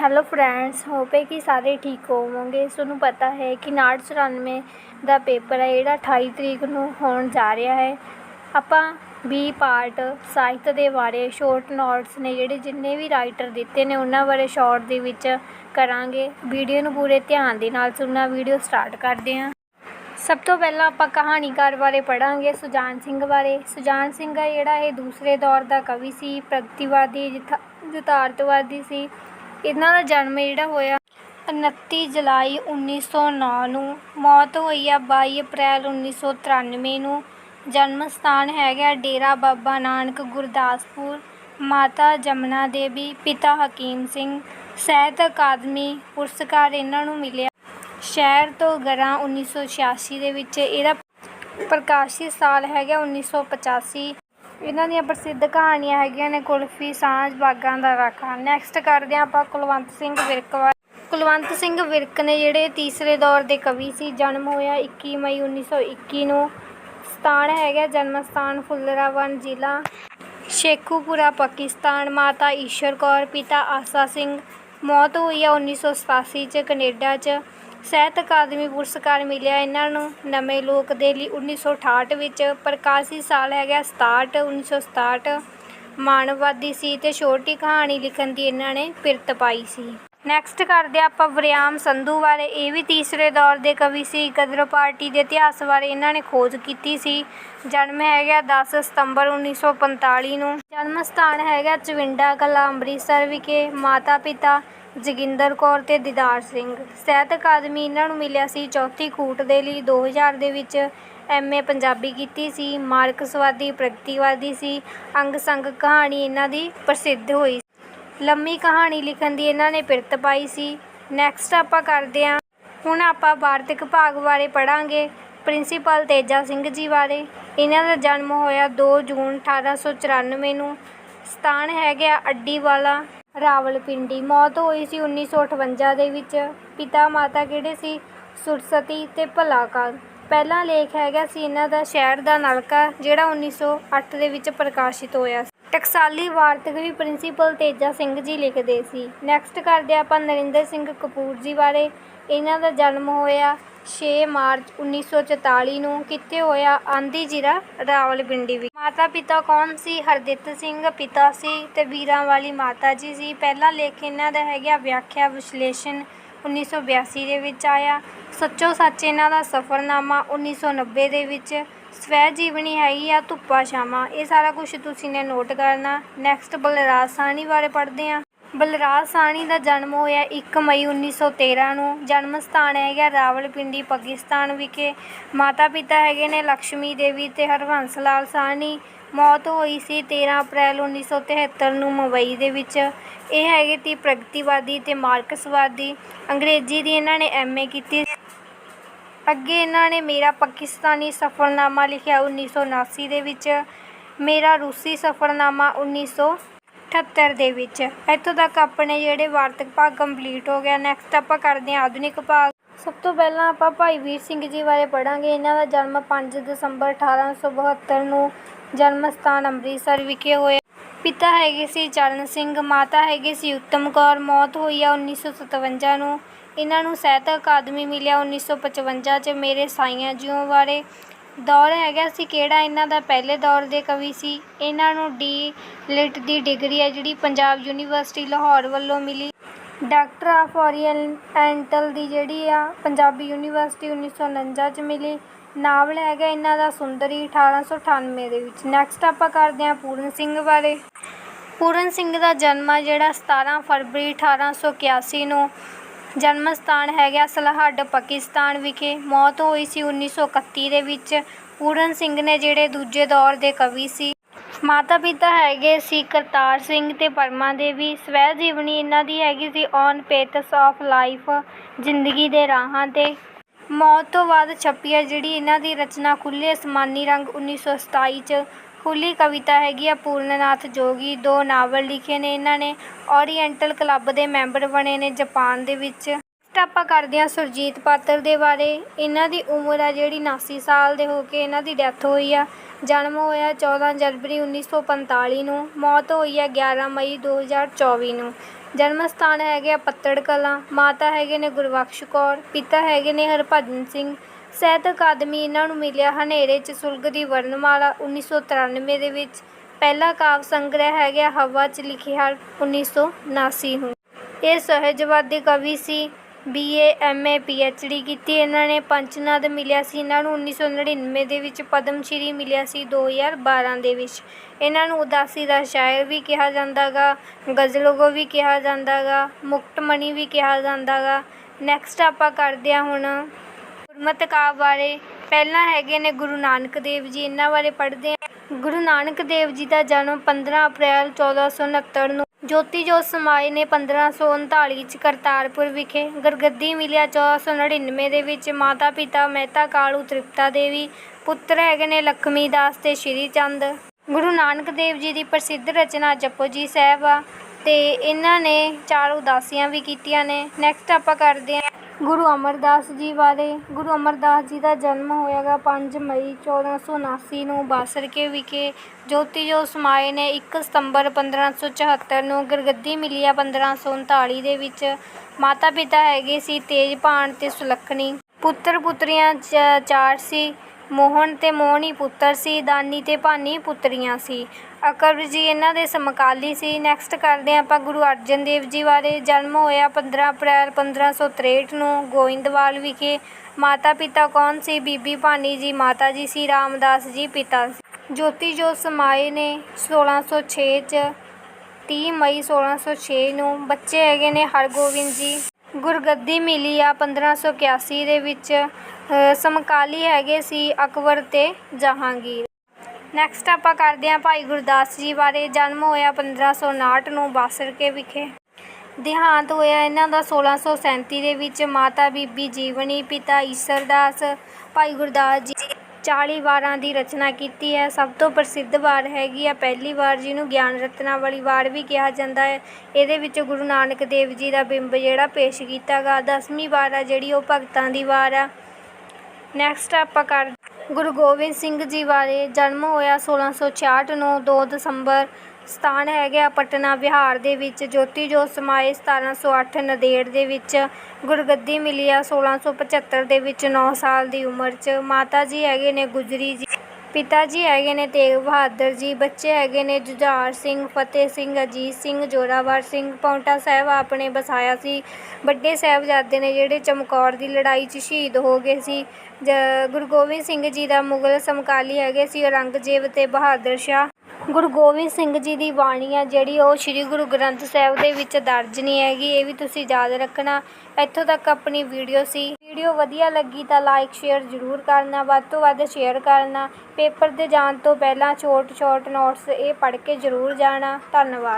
Hello friends hop ਹੈ ਕਿ ਸਾਰੇ ਠੀਕ ਹੋਵੋਗੇ। ਤੁਹਾਨੂੰ ਪਤਾ ਹੈ ਕਿ ਨਾਟ 94 ਦਾ ਪੇਪਰ ਹੈ, ਜਿਹੜਾ 28 ਤਰੀਕ ਨੂੰ ਹੋਣ ਜਾ ਰਿਹਾ ਹੈ। ਆਪਾਂ ਵੀ ਪਾਰਟ ਸਾਹਿਤ ਦੇ ਬਾਰੇ ਸ਼ੋਰਟ ਨੋਟਸ ਨੇ ਜਿਹੜੇ ਜਿੰਨੇ ਵੀ ਰਾਈਟਰ ਦਿੱਤੇ ਨੇ, ਉਹਨਾਂ ਬਾਰੇ ਸ਼ਾਰਟ ਦੇ ਵਿੱਚ ਕਰਾਂਗੇ। ਵੀਡੀਓ ਨੂੰ ਪੂਰੇ ਧਿਆਨ ਦੇ ਨਾਲ ਸੁਣਨਾ। ਵੀਡੀਓ ਸਟਾਰਟ ਕਰਦੇ ਹਾਂ। ਸਭ ਤੋਂ ਪਹਿਲਾਂ ਆਪਾਂ ਕਹਾਣੀਕਾਰ ਬਾਰੇ ਪੜਾਂਗੇ ਸੁਜਾਨ ਸਿੰਘ ਬਾਰੇ। ਸੁਜਾਨ ਸਿੰਘ ਹੈ ਜਿਹੜਾ ਇਹ ਦੂਸਰੇ ਦੌਰ ਦਾ ਕਵੀ ਸੀ, ਪ੍ਰਗਤੀਵਾਦੀ ਯਥਾ- ਯਥਾਰਥਵਾਦੀ ਸੀ। ਇਹਨਾਂ ਦਾ ਜਨਮ ਜਿਹੜਾ ਹੋਇਆ 29 ਜੁਲਾਈ 1909 ਨੂੰ ਮੌਤ ਹੋਈ ਆ 22 ਅਪ੍ਰੈਲ 1993 ਨੂੰ। ਜਨਮ ਸਥਾਨ ਹੈਗਾ ਡੇਰਾ ਬਾਬਾ ਨਾਨਕ ਗੁਰਦਾਸਪੁਰ। ਮਾਤਾ ਜਮਨਾ ਦੇਵੀ, ਪਿਤਾ ਹਕੀਮ ਸਿੰਘ, ਸਾਹਿਤ ਅਕਾਦਮੀ ਪੁਰਸਕਾਰ ਇਹਨਾਂ ਨੂੰ ਮਿਲਿਆ। ਸ਼ਹਿਰ ਤੋਂ ਗਰਾਂ 1986 ਦੇ ਵਿੱਚ ਇਹਦਾ ਪ੍ਰਕਾਸ਼ਿਤ ਸਾਲ ਹੈਗਾ 1985 ਇਹਨਾਂ ਦੀਆਂ ਪ੍ਰਸਿੱਧ ਕਹਾਣੀਆਂ ਹੈਗੀਆਂ ਨੇ ਕੁਲਫੀ, ਸਾਂਝ, ਬਾਗਾਂ ਦਾ ਰਾਖਾ। ਨੈਕਸਟ ਕਰਦੇ ਹਾਂ ਆਪਾਂ ਕੁਲਵੰਤ ਸਿੰਘ ਵਿਰਕ ਬਾਰੇ ਕੁਲਵੰਤ ਸਿੰਘ ਵਿਰਕ ਨੇ ਜਿਹੜੇ ਤੀਸਰੇ ਦੌਰ ਦੇ ਕਵੀ ਸੀ, ਜਨਮ ਹੋਇਆ 21 ਮਈ 1921 ਨੂੰ। ਸਥਾਨ ਹੈਗਾ ਜਨਮ ਸਥਾਨ ਫੁੱਲਰਾਵਨ ਜ਼ਿਲ੍ਹਾ। ਸ਼ੇਖੂਪੁਰਾ, ਪਾਕਿਸਤਾਨ। ਮਾਤਾ ਈਸ਼ਰ ਕੌਰ, ਪਿਤਾ ਆਸਾ ਸਿੰਘ। ਮੌਤ ਹੋਈ ਆ 1987 ਚ ਕੈਨੇਡਾ ਚ। ਸਾਹਿਤ ਅਕਾਦਮੀ ਪੁਰਸਕਾਰ ਮਿਲਿਆ ਇਹਨਾਂ ਨੂੰ। ਨਵੇਂ ਲੋਕ ਦੇ ਲਈ 1968 ਵਿੱਚ ਪ੍ਰਕਾਸ਼ੀ ਸਾਲ ਹੈਗਾ 67 1967 ਮਾਨਵਵਾਦੀ ਸੀ ਤੇ ਛੋਟੀ ਕਹਾਣੀ ਲਿਖਣ ਦੀ ਇਹਨਾਂ ਨੇ ਪਿਰਤ ਪਾਈ ਸੀ। ਨੈਕਸਟ ਕਰਦੇ ਹਾਂ ਆਪਾਂ ਵਰਿਆਮ ਸੰਧੂ ਬਾਰੇ ਇਹ ਵੀ ਤੀਸਰੇ ਦੌਰ ਦੇ ਕਵੀ ਸੀ ਗਦਰ ਪਾਰਟੀ ਦੇ ਇਤਿਹਾਸ ਬਾਰੇ ਇਹਨਾਂ ਨੇ ਖੋਜ ਕੀਤੀ ਸੀ। ਜਨਮ ਹੈਗਾ 10 ਸਤੰਬਰ 1945 ਨੂੰ। ਜਨਮ ਸਥਾਨ ਹੈਗਾ ਚਵਿੰਡਾ ਕਲਾ ਅੰਮ੍ਰਿਤਸਰ ਵਿਖੇ ਮਾਤਾ ਪਿਤਾ ਜੋਗਿੰਦਰ ਕੌਰ ਤੇ ਦੀਦਾਰ ਸਿੰਘ। ਸਾਹਿਤ ਅਕਾਦਮੀ ਇਹਨਾਂ ਨੂੰ ਮਿਲਿਆ ਸੀ ਚੌਥੀ ਖੂਟ ਦੇ ਲਈ। 2000 ਦੇ ਵਿੱਚ ਐਮਏ ਪੰਜਾਬੀ ਕੀਤੀ ਸੀ। ਮਾਰਕਸਵਾਦੀ, ਪ੍ਰਗਤੀਵਾਦੀ ਸੀ। ਅੰਗ ਸੰਗ ਕਹਾਣੀ ਇਹਨਾਂ ਦੀ ਪ੍ਰਸਿੱਧ ਹੋਈ ਲੰਮੀ ਕਹਾਣੀ ਲਿਖਣ ਦੀ ਇਹਨਾਂ ਨੇ ਪਿਰਤ ਪਾਈ ਸੀ। ਨੈਕਸਟ ਆਪਾਂ ਕਰਦੇ ਹਾਂ। ਹੁਣ ਆਪਾਂ ਵਾਰਤਕ ਭਾਗ ਬਾਰੇ ਪੜਾਂਗੇ ਪ੍ਰਿੰਸੀਪਲ ਤੇਜਾ ਸਿੰਘ ਜੀ ਬਾਰੇ। ਇਹਨਾਂ ਦਾ ਜਨਮ ਹੋਇਆ 2 ਜੂਨ 1894 ਨੂੰ। ਸਥਾਨ ਹੈਗਾ ਅੱਡੀ ਅੱਡੀਵਾਲਾ ਰਾਵਲਪਿੰਡੀ। ਮੌਤ ਹੋਈ ਸੀ 1958 ਦੇ ਵਿੱਚ। ਪਿਤਾ ਮਾਤਾ ਕਿਹੜੇ ਸੀ? ਸੁਰਸਤੀ ਤੇ ਭਲਾਕਾ ਪਹਿਲਾ ਲੇਖ ਹੈਗਾ ਸੀ ਇਹਨਾਂ ਦਾ ਸ਼ਹਿਰ ਦਾ ਨਲਕਾ, ਜਿਹੜਾ 1908 ਦੇ ਵਿੱਚ ਪ੍ਰਕਾਸ਼ਿਤ ਹੋਇਆ ਸੀ। ਟਕਸਾਲੀ ਵਾਰਤਕ ਵੀ ਪ੍ਰਿੰਸੀਪਲ ਤੇਜਾ ਸਿੰਘ ਜੀ ਲਿਖਦੇ ਸੀ। ਨੈਕਸਟ ਕਰਦੇ ਹਾਂ ਆਪਾਂ ਨਰਿੰਦਰ ਸਿੰਘ ਕਪੂਰ ਜੀ ਬਾਰੇ। ਇਹਨਾਂ ਦਾ ਜਨਮ ਹੋਇਆ 6 ਮਾਰਚ 1944 ਨੂੰ। ਕਿੱਥੇ ਹੋਇਆ? ਆਂਦੀ ਜ਼ਿਲ੍ਹਾ ਰਾਵਲਪਿੰਡੀ ਵਿੱਚ। ਮਾਤਾ ਪਿਤਾ ਕੌਣ ਸੀ? ਹਰਦਿੱਤ ਸਿੰਘ ਪਿਤਾ ਸੀ ਤੇ ਵੀਰਾਂ ਵਾਲੀ ਮਾਤਾ ਜੀ ਸੀ। ਪਹਿਲਾ ਲੇਖ ਇਹਨਾਂ ਦਾ ਹੈਗਾ ਵਿਆਖਿਆ ਵਿਸ਼ਲੇਸ਼ਣ 1982 ਦੇ ਵਿੱਚ ਆਇਆ। ਸੱਚੋ ਸੱਚ ਇਹਨਾਂ ਦਾ ਸਫ਼ਰਨਾਮਾ 1990 ਦੇ ਵਿੱਚ ਸਵੈ ਜੀਵਨੀ ਹੈਗੀ ਆ, ਧੁੱਪਾ, ਛਾਵਾਂ, ਇਹ ਸਾਰਾ ਕੁਝ ਤੁਸੀਂ ਨੇ ਨੋਟ ਕਰਨਾ। ਨੈਕਸਟ ਬਲਰਾਜ ਸਾਹਣੀ ਬਾਰੇ ਪੜ੍ਹਦੇ ਹਾਂ। ਬਲਰਾਜ ਸਾਹਣੀ ਦਾ ਜਨਮ ਹੋਇਆ 1 ਮਈ 1913 ਨੂੰ। ਜਨਮ ਸਥਾਨ ਹੈਗਾ ਰਾਵਲਪਿੰਡੀ, ਪਾਕਿਸਤਾਨ ਵਿਖੇ। ਮਾਤਾ ਪਿਤਾ ਹੈਗੇ ਨੇ ਲక్ష్ਮੀ ਦੇਵੀ ਤੇ ਹਰਵੰਸ ਲਾਲ ਸਾਹਣੀ ਮੌਤ ਹੋਈ ਸੀ 13 ਅਪ੍ਰੈਲ 1973 ਨੂੰ ਮੁੰਬਈ ਦੇ ਵਿੱਚ। ਇਹ ਹੈਗੇ ਤੀ ਪ੍ਰਗਤੀਵਾਦੀ ਤੇ ਮਾਰਕਸਵਾਦੀ। ਅੰਗਰੇਜ਼ੀ ਦੀ ਇਹਨਾਂ ਨੇ ਐਮਏ ਕੀਤੀ ਅੱਗੇ ਇਹਨਾਂ ਨੇ ਮੇਰਾ ਪਾਕਿਸਤਾਨੀ ਸਫ਼ਰਨਾਮਾ ਲਿਖਿਆ 1979 ਦੇ ਵਿੱਚ, ਮੇਰਾ ਰੂਸੀ ਸਫ਼ਰਨਾਮਾ 1978 ਦੇ ਵਿੱਚ। ਇੱਥੋਂ ਤੱਕ ਆਪਣੇ ਜਿਹੜੇ ਵਾਰਤਕ ਭਾਗ ਕੰਪਲੀਟ ਹੋ ਗਿਆ ਨੈਕਸਟ ਆਪਾਂ ਕਰਦੇ ਹਾਂ ਆਧੁਨਿਕ ਭਾਗ। ਸਭ ਤੋਂ ਪਹਿਲਾਂ ਆਪਾਂ ਭਾਈ ਵੀਰ ਸਿੰਘ ਜੀ ਬਾਰੇ ਪੜਾਂਗੇ ਇਹਨਾਂ ਦਾ ਜਨਮ 5 ਦਸੰਬਰ 1872 ਨੂੰ ਜਨਮ ਸਥਾਨ ਅੰਮ੍ਰਿਤਸਰ ਵਿਖੇ ਹੋਇਆ। ਪਿਤਾ ਹੈਗੇ ਸੀ ਚਰਨ ਸਿੰਘ, ਮਾਤਾ ਹੈਗੇ ਸੀ ਉੱਤਮ ਕੌਰ, ਮੌਤ ਹੋਈ ਆ 1957 ਨੂੰ। ਇਹਨਾਂ ਨੂੰ ਸਾਹਿਤ ਅਕਾਦਮੀ ਮਿਲਿਆ 1955 ਚ ਮੇਰੇ ਸਾਈਆਂ ਜੀਓ ਬਾਰੇ। ਦੌਰ ਹੈਗਾ ਸੀ ਕਿਹੜਾ? ਇਹਨਾਂ ਦਾ ਪਹਿਲੇ ਦੌਰ ਦੇ ਕਵੀ ਸੀ। ਇਹਨਾਂ ਨੂੰ ਡੀ ਲਿਟ ਦੀ ਡਿਗਰੀ ਹੈ, ਜਿਹੜੀ ਪੰਜਾਬ ਯੂਨੀਵਰਸਿਟੀ ਲਾਹੌਰ ਵੱਲੋਂ ਮਿਲੀ। ਡਾਕਟਰ ਆਫ ਓਰੀਐਂਟਲ ਦੀ ਜਿਹੜੀ ਆ ਪੰਜਾਬੀ ਯੂਨੀਵਰਸਿਟੀ 1949 ਚ ਮਿਲੀ। ਨਾਵਲ ਹੈਗਾ ਇਹਨਾਂ ਦਾ ਸੁੰਦਰੀ 1898 ਦੇ ਵਿੱਚ। ਨੈਕਸਟ ਆਪਾਂ ਕਰਦੇ ਹਾਂ ਪੂਰਨ ਸਿੰਘ ਬਾਰੇ। ਪੂਰਨ ਸਿੰਘ ਦਾ ਜਨਮ ਆ ਜਿਹੜਾ 17 ਫਰਵਰੀ 1881 ਨੂੰ। ਜਨਮ ਸਥਾਨ ਹੈਗਾ ਸਲਹੱਡ, ਪਾਕਿਸਤਾਨ ਵਿਖੇ। ਮੌਤ ਹੋਈ ਸੀ 1931 ਦੇ ਵਿੱਚ। ਪੂਰਨ ਸਿੰਘ ਨੇ ਜਿਹੜੇ ਦੂਜੇ ਦੌਰ ਦੇ ਕਵੀ ਸੀ ਮਾਤਾ ਪਿਤਾ ਹੈਗੇ ਸੀ ਕਰਤਾਰ ਸਿੰਘ ਤੇ ਪਰਮਾ ਦੇਵੀ। ਸਵੈ ਜੀਵਨੀ ਇਹਨਾਂ ਦੀ ਹੈਗੀ ਸੀ ਔਨ ਪੇਟਸ ਆਫ ਲਾਈਫ ਜ਼ਿੰਦਗੀ ਦੇ ਰਾਹਾਂ ਤੇ। ਮੌਤ ਤੋਂ ਬਾਅਦ ਛਪੀ ਹੈ ਜਿਹੜੀ ਇਹਨਾਂ ਦੀ ਰਚਨਾ ਖੁੱਲੇ ਅਸਮਾਨੀ ਰੰਗ 1927 ਚ ਖੁੱਲੀ ਕਵਿਤਾ ਹੈਗੀ ਆ, ਪੂਰਨਨਾਥ ਜੋਗੀ, ਦੋ ਨਾਵਲ ਲਿਖੇ ਨੇ ਇਹਨਾਂ ਨੇ, ਓਰੀਐਂਟਲ ਕਲੱਬ ਦੇ ਮੈਂਬਰ ਬਣੇ ਨੇ ਜਾਪਾਨ ਦੇ ਵਿੱਚ। ਨੈਕਸਟ ਆਪਾਂ ਕਰਦੇ ਹਾਂ ਸੁਰਜੀਤ ਪਾਤਰ ਦੇ ਬਾਰੇ। ਇਹਨਾਂ ਦੀ ਉਮਰ ਆ ਜਿਹੜੀ 79 ਸਾਲ ਦੇ ਹੋ ਕੇ ਇਹਨਾਂ ਦੀ ਡੈਥ ਹੋਈ ਆ। ਜਨਮ ਹੋਇਆ 14 ਜਨਵਰੀ 1945 ਨੂੰ, ਮੌਤ ਹੋਈ ਆ 11 ਮਈ 2024 ਨੂੰ। ਜਨਮ ਸਥਾਨ ਹੈਗੇ ਆ ਪੱਤੜ ਕਲਾਂ ਮਾਤਾ ਹੈਗੇ ਨੇ ਗੁਰਬਖਸ਼ ਕੌਰ, ਪਿਤਾ ਹੈਗੇ ਨੇ ਹਰਭਜਨ ਸਿੰਘ ਸਾਹਿਤ ਅਕਾਦਮੀ ਇਹਨਾਂ ਨੂੰ ਮਿਲਿਆ। ਹਨੇਰੇ 'ਚ ਸੁਲਗ ਦੀ ਵਰਣਮਾਲਾ 1993 ਦੇ ਵਿੱਚ ਪਹਿਲਾ ਕਾਵ ਸੰਗ੍ਰਹਿ ਹੈਗਾ, ਹਵਾ 'ਚ ਲਿਖਿਆ 1979 ਨੂੰ। ਇਹ ਸਹਿਜਵਾਦੀ ਕਵੀ ਸੀ ਬੀਏ ਐਮਏ ਪੀਐਚਡੀ ਕੀਤੀ। ਇਹਨਾਂ ਨੇ ਪੰਚਨਦ ਮਿਲਿਆ ਸੀ। ਇਹਨਾਂ ਨੂੰ 1999 ਦੇ ਵਿੱਚ ਪਦਮ ਸ਼੍ਰੀ ਮਿਲਿਆ ਸੀ 2012 ਦੇ ਵਿੱਚ। ਇਹਨਾਂ ਨੂੰ ਉਦਾਸੀ ਦਾ ਸ਼ਾਇਰ ਵੀ ਕਿਹਾ ਜਾਂਦਾਗਾ, ਗਜ਼ਲੋਗੋ ਵੀ ਕਿਹਾ ਜਾਂਦਾਗਾ ਮੁਕਟਮਣੀ ਵੀ ਕਿਹਾ ਜਾਂਦਾਗਾ। ਨੈਕਸਟ ਆਪਾਂ ਕਰਦੇ ਹਾਂ ਹੁਣ ਗੁਰਮਤਿ ਕਾਵਿ ਬਾਰੇ ਪਹਿਲਾਂ ਹੈਗੇ ਨੇ ਗੁਰੂ ਨਾਨਕ ਦੇਵ ਜੀ, ਇਹਨਾਂ ਬਾਰੇ ਪੜ੍ਹਦੇ ਹਾਂ। ਗੁਰੂ ਨਾਨਕ ਦੇਵ ਜੀ ਦਾ ਜਨਮ 15 ਅਪ੍ਰੈਲ 1469 ਨੂੰ ਜੋਤੀ ਜੋਤ ਸਮਾਏ ਨੇ 1539 ਚ ਕਰਤਾਰਪੁਰ ਵਿਖੇ ਗੁਰਗੱਦੀ ਮਿਲਿਆ 1499 ਦੇ ਵਿੱਚ ਮਾਤਾ ਪਿਤਾ ਮਹਿਤਾ ਕਾਲੂ ਤ੍ਰਿਪਤਾ ਦੇਵੀ, ਪੁੱਤਰ ਹੈਗੇ ਨੇ ਲਖਮੀ ਦਾਸ ਤੇ ਸ਼੍ਰੀ ਚੰਦ। ਗੁਰੂ ਨਾਨਕ ਦੇਵ ਜੀ ਦੀ ਪ੍ਰਸਿੱਧ ਰਚਨਾ ਜਪੋ ਜੀ ਸਾਹਿਬ ਆ ਤੇ ਇਹਨਾਂ ਨੇ ਚਾਰ ਉਦਾਸੀਆਂ ਵੀ ਕੀਤੀਆਂ ਨੇ। ਨੈਕਸਟ ਆਪਾਂ ਕਰਦੇ ਹਾਂ ਗੁਰੂ ਅਮਰਦਾਸ ਜੀ ਬਾਰੇ। ਗੁਰੂ ਅਮਰਦਾਸ ਜੀ ਦਾ ਜਨਮ ਹੋਇਆ ਗਾ ਪੰਜ ਮਈ 1479 ਨੂੰ ਬਾਸਰਕੇ ਵਿਖੇ। ਜੋਤੀ ਜੋਤ ਸਮਾਏ ਨੇ ਇੱਕ ਸਤੰਬਰ 1574 ਨੂੰ ਗੁਰਗੱਦੀ ਮਿਲੀ ਆ 1539 ਦੇ ਵਿੱਚ। ਮਾਤਾ ਪਿਤਾ ਹੈਗੇ ਸੀ ਤੇਜਭਾਨ ਅਤੇ ਸੁਲੱਖਣੀ। ਪੁੱਤਰ ਪੁੱਤਰੀਆਂ ਚ- ਚਾਰ ਸੀ। ਮੋਹਨ ਤੇ ਮੋਹਣੀ ਪੁੱਤਰ ਸੀ, ਦਾਨੀ ਤੇ ਭਾਨੀ ਪੁੱਤਰੀਆਂ ਸੀ। ਅਕਬਰ ਜੀ ਇਹਨਾਂ ਦੇ ਸਮਕਾਲੀ ਸੀ। ਨੈਕਸਟ ਕਰਦੇ ਹਾਂ ਆਪਾਂ ਗੁਰੂ ਅਰਜਨ ਦੇਵ ਜੀ ਬਾਰੇ। ਜਨਮ ਹੋਇਆ 15 ਅਪ੍ਰੈਲ 1563 ਨੂੰ ਗੋਇੰਦਵਾਲ ਵਿਖੇ। ਮਾਤਾ ਪਿਤਾ ਕੌਣ ਸੀ? ਬੀਬੀ ਭਾਨੀ ਜੀ ਮਾਤਾ ਜੀ ਸੀ, ਰਾਮਦਾਸ ਜੀ ਪਿਤਾ ਸੀ। ਜੋਤੀ ਜੋਤ ਸਮਾਏ ਨੇ 1606 ਚ। ਤੀਹ ਮਈ 1606 ਨੂੰ। ਬੱਚੇ ਹੈਗੇ ਨੇ ਹਰਗੋਬਿੰਦ ਜੀ। ਗੁਰਗੱਦੀ ਮਿਲੀ ਆ 1581 ਦੇ ਵਿੱਚ। ਸਮਕਾਲੀ ਹੈਗੇ ਸੀ ਅਕਬਰ ਤੇ ਜਹਾਂਗੀਰ। ਨੈਕਸਟ ਆਪਾਂ ਕਰਦੇ ਹਾਂ ਭਾਈ ਗੁਰਦਾਸ ਜੀ ਬਾਰੇ। ਜਨਮ ਹੋਇਆ 1559 ਨੂੰ ਬਾਸਰਕੇ ਵਿਖੇ। ਦੇਹਾਂਤ ਹੋਇਆ ਇਹਨਾਂ ਦਾ 1637 ਦੇ ਵਿੱਚ। ਮਾਤਾ ਬੀਬੀ ਜੀਵਨੀ, ਪਿਤਾ ਈਸਰਦਾਸ, ਭਾਈ ਗੁਰਦਾਸ ਜੀ 40 ਵਾਰਾਂ ਦੀ ਰਚਨਾ ਕੀਤੀ ਹੈ। ਸਭ ਤੋਂ ਪ੍ਰਸਿੱਧ ਵਾਰ ਹੈਗੀ ਆ ਪਹਿਲੀ ਵਾਰ ਜਿਹਨੂੰ ਗਿਆਨ ਰਤਨਾ ਵਾਲੀ ਵਾਰ ਵੀ ਕਿਹਾ ਜਾਂਦਾ ਹੈ। ਇਹਦੇ ਵਿੱਚ ਗੁਰੂ ਨਾਨਕ ਦੇਵ ਜੀ ਦਾ ਬਿੰਬ ਜਿਹੜਾ ਪੇਸ਼ ਕੀਤਾ ਗਾ। ਦਸਵੀਂ ਵਾਰ ਆ ਜਿਹੜੀ ਉਹ ਭਗਤਾਂ ਦੀ ਵਾਰ ਆ। ਨੈਕਸਟ ਆਪਾਂ ਕਰ ਗੁਰੂ ਗੋਬਿੰਦ ਸਿੰਘ ਜੀ ਬਾਰੇ ਜਨਮ ਹੋਇਆ 1666 ਨੂੰ 2 ਦਸੰਬਰ ਸਥਾਨ ਹੈਗਾ ਪਟਨਾ, ਬਿਹਾਰ ਦੇ ਵਿੱਚ, ਜੋਤੀ ਜੋਤ ਸਮਾਏ 1708 ਨੰਦੇੜ ਦੇ ਵਿੱਚ, ਗੁਰਗੱਦੀ ਮਿਲੀ ਆ 1675 ਦੇ ਵਿੱਚ 9 ਸਾਲ ਦੀ ਉਮਰ 'ਚ। ਮਾਤਾ ਜੀ ਹੈਗੇ ਨੇ ਗੁਜਰੀ ਜੀ, ਪਿਤਾ ਜੀ ਹੈਗੇ ਨੇ ਤੇਗ ਬਹਾਦਰ ਜੀ, ਬੱਚੇ ਹੈਗੇ ਨੇ ਜੁਝਾਰ ਸਿੰਘ, ਫਤਿਹ ਸਿੰਘ, ਅਜੀਤ ਸਿੰਘ, ਜੋਰਾਵਰ ਸਿੰਘ, ਪੌਂਟਾ ਸਾਹਿਬ ਆਪਣੇ ਵਸਾਇਆ ਸੀ। ਵੱਡੇ ਸਾਹਿਬਜ਼ਾਦੇ ਨੇ ਜਿਹੜੇ ਚਮਕੌਰ ਦੀ ਲੜਾਈ 'ਚ ਸ਼ਹੀਦ ਹੋ ਗਏ ਸੀ। ਜ- ਗੁਰੂ ਗੋਬਿੰਦ ਸਿੰਘ ਜੀ ਦਾ ਮੁਗਲ ਸਮਕਾਲੀ ਹੈਗੇ ਸੀ, ਔਰੰਗਜ਼ੇਬ ਤੇ ਬਹਾਦਰ ਸ਼ਾਹ। ਗੁਰੂ ਗੋਬਿੰਦ ਸਿੰਘ ਜੀ ਦੀ ਬਾਣੀ ਆ ਜਿਹੜੀ ਉਹ ਸ੍ਰੀ ਗੁਰੂ ਗ੍ਰੰਥ ਸਾਹਿਬ ਦੇ ਵਿੱਚ ਦਰਜ ਨਹੀਂ ਹੈਗੀ, ਇਹ ਵੀ ਤੁਸੀਂ ਯਾਦ ਰੱਖਣਾ। ਇੱਥੋਂ ਤੱਕ ਆਪਣੀ ਵੀਡੀਓ ਸੀ। ਵੀਡੀਓ ਵਧੀਆ ਲੱਗੀ ਤਾਂ ਲਾਈਕ ਸ਼ੇਅਰ ਜ਼ਰੂਰ ਕਰਨਾ, ਵੱਧ ਤੋਂ ਵੱਧ ਸ਼ੇਅਰ ਕਰਨਾ। ਪੇਪਰ ਦੇ ਜਾਣ ਤੋਂ ਪਹਿਲਾਂ ਛੋਟ ਛੋਟ ਨੋਟਸ ਇਹ ਪੜ੍ਹ ਕੇ ਜ਼ਰੂਰ ਜਾਣਾ। ਧੰਨਵਾਦ।